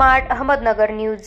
Smart Ahmednagar news.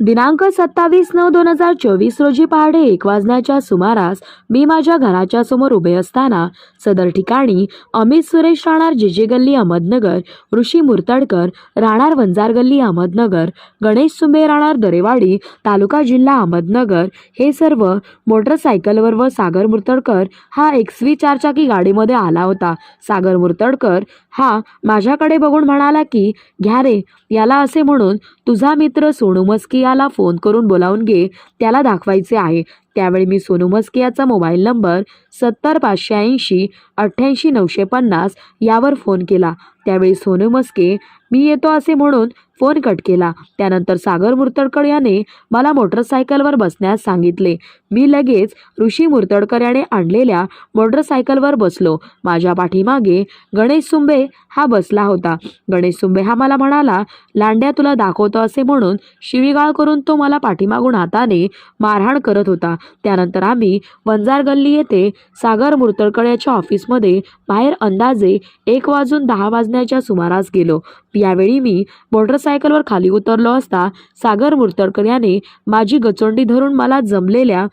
दिनांक सत्तावीस नऊ दोन हजार चोवीस रोजी पहाटे एक वाजण्याच्या सुमारास मी माझ्या घराच्या समोर उभे असताना सदर ठिकाणी अमित सुरेश राहणार जेजे गल्ली अहमदनगर ऋषी मुर्तडकर राहणार वंजार गल्ली अहमदनगर गणेश सुंबे राहणार दरेवाडी तालुका जिल्हा अहमदनगर हे सर्व मोटरसायकलवर व सागर मुर्तडकर हा एक्सवी चारचाकी गाडीमध्ये आला होता. सागर मुर्तडकर हा माझ्याकडे बघून म्हणाला की घ्या रे याला असे म्हणून तुझा मित्र सोनू मस्की याला फोन करून बोलावून घे त्याला दाखवायचे आहे. त्यावेळी मी सोनू मस्की याचा मोबाईल नंबर सत्तर पाचशे ऐंशी अठ्ठ्याऐंशी नऊशे पन्नास यावर फोन केला. त्यावेळी सोनू मस्के मी येतो असे म्हणून फोन कट केला. त्यानंतर सागर मुर्तडकर याने मला मोटरसायकलवर बसण्यास सांगितले. मी लगेच ऋषी मुर्तडकर याने आणलेल्या मोटरसायकलवर बसलो. माझ्या पाठीमागे गणेश सुंबे हा बसला होता. गणेश सुंबे हा मला म्हणाला लांड्या तुला दाखवतो असे म्हणून शिवीगाळ करून तो मला पाठीमागून हाताने मारहाण करत होता. त्यानंतर आम्ही वंजार गल्ली येथे सागर मुर्तडकर याच्या ऑफिसमध्ये बाहेर अंदाजे एक वाजून दहा वाजण्याच्या सुमारास गेलो. यावेळी मी मोटरसायकलवर खाली उतरलो असता सागर मुर्तडकर याने माझी गचोंडी धरून मला जमलेल्या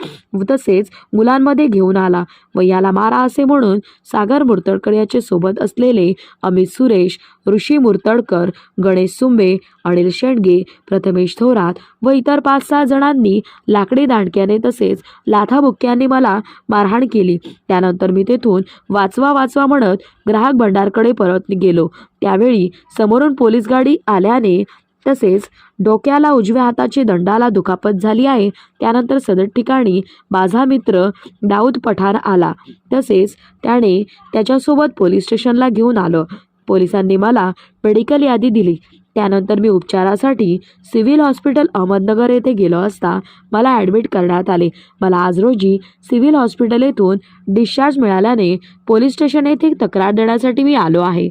तसेच मुलांमध्ये घेऊन आला व याला मारा असे म्हणून सागर मुर्तडकर याचे सोबत असलेले अमित सुरेश ऋषी मुर्तडकर गणेश सुंबे अनिल शेंडगे प्रथमेश थोरात व इतर पाच सहा जणांनी लाकडी दांडक्याने तसेच लाथाबुक्क्यांनी मला मारहाण केली. त्यानंतर मी तेथून वाचवा वाचवा म्हणत ग्राहक भंडारकडे परत गेलो. त्यावेळी समोरून पोलीस गाडी आल्याने तसेच डोक्याला उजव्या हाताची दंडाला दुखापत झाली आहे. त्यानंतर सदर ठिकाणी माझा मित्र दाऊद पठाण आला. तसेच त्याने त्याच्यासोबत पोलीस स्टेशनला घेऊन आलं. पोलिसांनी मला मेडिकल यादी दिली. त्यानंतर मी उपचारासाठी सिव्हिल हॉस्पिटल अहमदनगर येथे गेलो असता मला ॲडमिट करण्यात आले. मला आज रोजी सिव्हिल हॉस्पिटल येथून डिस्चार्ज मिळाल्याने पोलीस स्टेशन येथे तक्रार देण्यासाठी मी आलो आहे.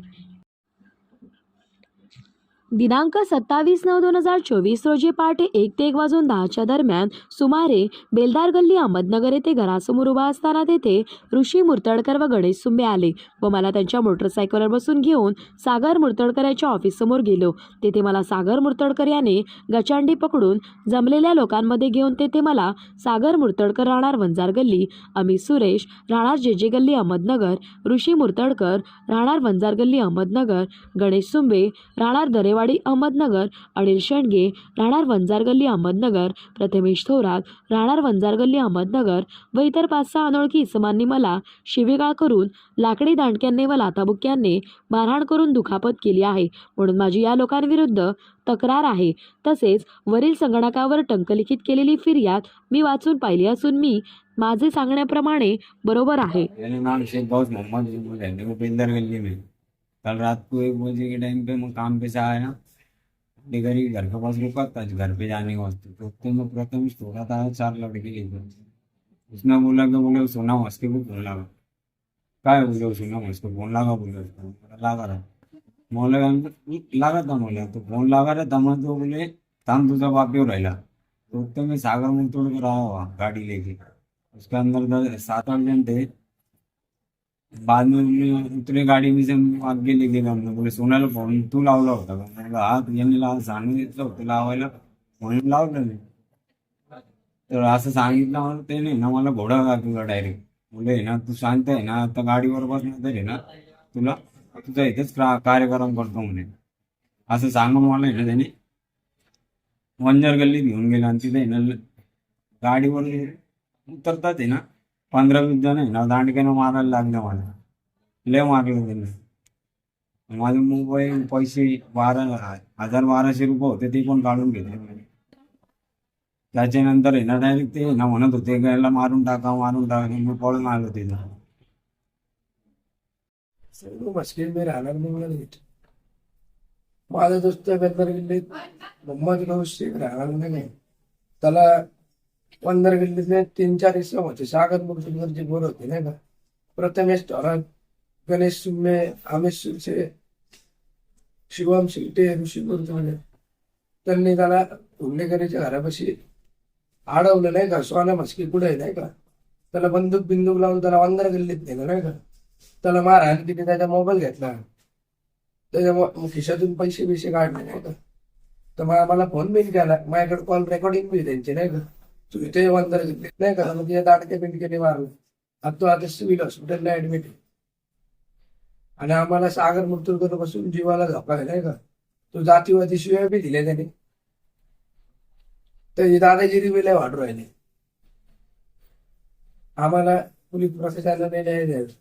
दिनांक सत्तावीस नऊ दोन हजार चोवीस रोजी पहाटे एक ते एक वाजून दहाच्या दरम्यान सुमारे बेलदार गल्ली अहमदनगर येथे घरासमोर उभा असताना तेथे ऋषी मुर्तडकर व गणेश सुंबे आले व मला त्यांच्या मोटरसायकलवर बसून घेऊन सागर मुर्तडकर याच्या ऑफिससमोर गेलो. तेथे मला सागर मुर्तडकर याने गचांडी पकडून जमलेल्या लोकांमध्ये घेऊन तेथे मला सागर मुर्तडकर राहणार वंजार गल्ली अमित सुरेश राहणार जेजे गल्ली अहमदनगर ऋषी मुर्तडकर राहणार वंजार गल्ली अहमदनगर गणेश सुंबे राहणार दरेवाडी अहमदनगर अनिल शेंडगे राहणार वंजार गल्ली अहमदनगर प्रथमेश थोरात राहणार वंजार गल्ली अहमदनगर व इतर पाच सहा अनोळखी इसमांनी मला शिवीगाळ करून लाकडी दांडक्यांनी व लाथाबुक्यांनी मारहाण करून दुखापत केली आहे. म्हणून माझी या लोकांविरुद्ध तक्रार आहे. तसेच वरील संगणकावर टंकलिखित केलेली फिर्याद मी वाचून पाहिली असून मी माझे सांगण्याप्रमाणे बरोबर आहे. कल रात को एक बजे के टाइम पे मैं काम पे से आया। अपने घर घर के पास रुका था घर पे जाने के वास्ते। तो उतने में प्रथम थोड़ा था चार लड़के लेकर उसने बोला कि बोले सोना मस्के को फोन लगा काय बोले सोना मस्के फोन लगा बोले उसको लगा रहा मोले लगा था मोले तो फोन लगा रहा था मैं तो बोले तम तुझा बाप क्यों हो रहला। तो उतने में सागर में तोड़ कर आया हुआ गाड़ी लेके। उसके अंदर सात आठ जन थे। बाद में तुला उतरे गाडी मी से आगे ले गेला बोले सोन्याला फोन तू लावला होता का? म्हणलं हा यांनी सांगून घेतलं होतं लावायला म्हणून लावलं मी. तर असं सांगितलं मला ते नाही ना मला घोडा तुला डायरेक्ट बोले ना तू शांत आहे ना आता गाडीवर बसणार तरी ना तुला तुझा इथेच कार्यक्रम करतो म्हणे. असं सांगून मला आहे ना त्याने वंजर गल्लीत घेऊन गेला आणि तिथे आहे ना गाडीवर उतरतात आहे ना पंधरा वीस जण आहे ना दांडक्यानं मारायला लागलं मला. लय मारलं त्यांनी. माझे मोबाईल पैसे बारा हजार बाराशे रुपये होते ते पण काढून घेतले. त्याच्यानंतर आहे ना डायरेक्ट ते ना म्हणत होते गायला मारून टाका मारून टाका. मी पळून आलो तिथं. सर्व मस्किन में राहणार नाही माझा दोस्त बेंदर राहणार नाही. त्याला पंधरा गल्लीतले तीन चार इसम होते. सागर मुर्तुगरचे बोर होते नाही का? प्रथमेश थोरात गणेश सुमे आमेश सुरसे शिवम शिटे ऋषी मुर्तुगर त्यांनी त्याला हुंडेकरीच्या घरापाशी अडवलं नाही का? सोना मस्की कुठे आहे नाही का? त्याला बंदूक बिंदूक लावून त्याला पंधरा गल्लीत नेलं नाही का? त्याला मारहाण तिने त्याचा मोबाईल घेतला. त्याच्या खिशातून पैसे बिसे काढले नाही का? तर मग आम्हाला फोन बिन केला. माझ्याकडे कॉल रेकॉर्डिंग बी त्यांची नाही का? इथे वंदर नाही का? म्हणजे दाटके दाडके बिंडकेने मारलं. आता तो आता सिव्हिल हॉस्पिटलला ऍडमिट आहे. आणि आम्हाला सागर मृत्यूकर बसून जीवाला धोका आहे नाही का? तो जातीवादी शिवाय बी दिले त्याने. तर दादाजी दादागिरी वाढू राहिले. आम्हाला पोलीस प्रशासनाने न्याय द्यायला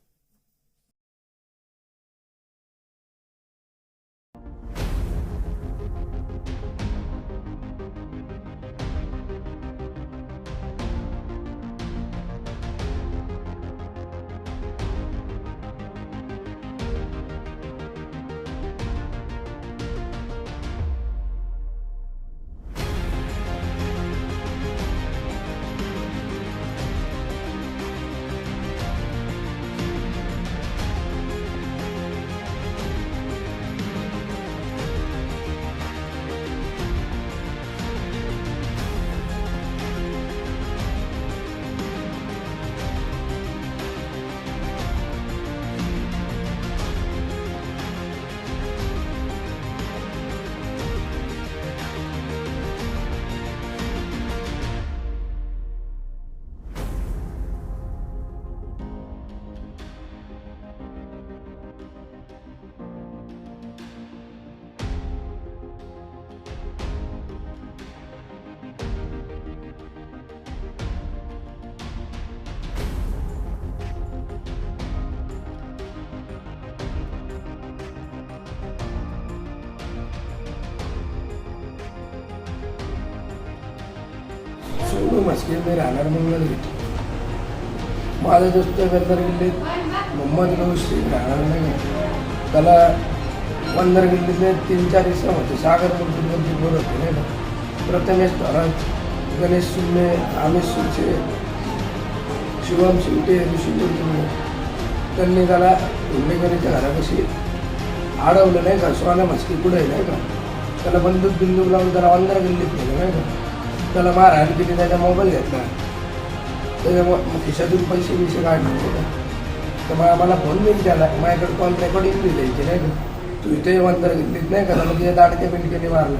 सोनू मी राहणार मंगल माझा दोस्त बंदर गल्लीत मोहम्मद नऊ शेख राहणार नाही. त्याला बंदर किल्लीतले तीन चार इसम होते. सागर मुलगीवरती बोल होते नाही का? प्रथमेश धराज गणेश शिंदे आमिष शिंदे शिवम शिवटे ऋषी गुरुजी त्यांनी त्याला हुंडेकरीच्या घरापाशी अडवलं नाही का? सोना मस्की पुढे नाही का? त्याला बंदूक बिंदूक लावून त्याला अंदर गल्लीत नेलं नाही का? त्याला मारहाण केली त्याचा मोबाईल घेतला. त्याच्या खिशातून पैसे बिसे काढले तर मग आम्हाला फोन बिन त्याला माझ्याकडे कॉल रेकॉर्डिंग बी द्यायची नाही का? तू इथे वंदर घेतलीत नाही का? मग तिथे दाडक्या बिंडकेने मारलं.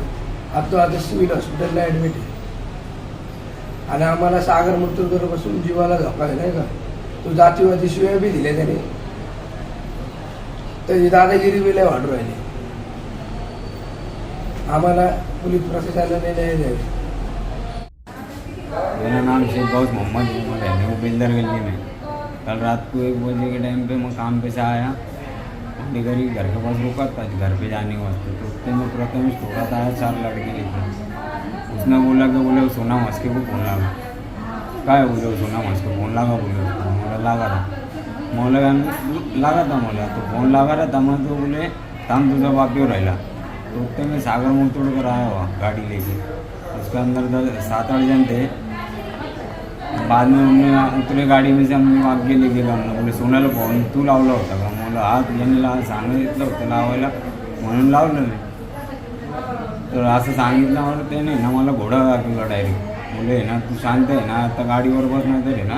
आता तो आता सिव्हिल हॉस्पिटलला ॲडमिट आहे. आणि आम्हाला सागर मृत्यूकर बसून जीवाला धोका आहे नाही का? तो जातीवादी शिवाय बी दिले त्याने. त्याची दादागिरी बी लय वाढू राहिली. आम्हाला पोलीस प्रशासनाने न्याय द्यावे. मेरा नाम शेख गौस मोहम्मद है, वो बिल्डर गली में। कल रात को एक बजे के टाइम पे मैं काम पे से आया। अपने घर घर के पास रुका था घर पे जाने के वास्ते। तो उसके में प्रथम थोड़ा था चार लड़के लेके उसने बोला कि बोले सोना मस्के को फ़ोन लगा। क्या है बोले सोना मस्के फ़ोन लगा? बोले बोला, लगा था मोला लगा था? मोला तो फ़ोन लगा रहा था? मैं तो बोले थाम तुझा बाप क्यों रहा तो उतने में सागर मोड़ तोड़ कर आया हुआ, गाड़ी लेके। उसके अंदर सात आठ जन थे। बाद में उन्होंने उतरे गाडी में से माग गेले गेलो आम्हाला बोले सोन्याला फोन तू लावला होता का? मला हात यांनी ला सांगितलं होतं लावायला म्हणून लावलं। नाही। तर असं सांगितलं मला त्याने ना मला घोडा दाखवला डायरेक्ट बोले ना तू शांत आहे ना आता गाडीवर बस नाही तर आहे ना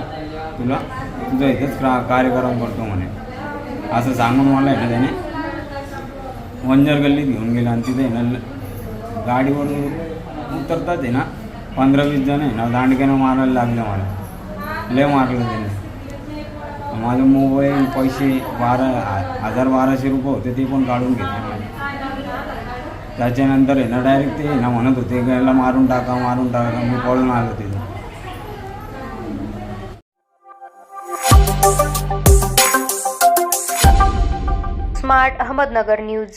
तुला तुझा इथंच क्रा- कार्यक्रम करतो म्हणे असं सांगून मला आहे ना त्याने वंजर गल्लीत घेऊन गेला आणि तिथे आहे ना गाडीवर उतरतात आहे ना पंधरा वीस जण आहे ना दांडक्यानं मारायला लागले मला. लय मारलं त्याने. माझं मोबाईल पैसे बारा हजार बाराशे रुपये होते ते पण काढून घेतले माझे. त्याच्यानंतर आहे ना डायरेक्ट ते ना म्हणत होते की याला मारून टाका मारून टाका. मी पळून आलो तिथे. Smart Ahmednagar news.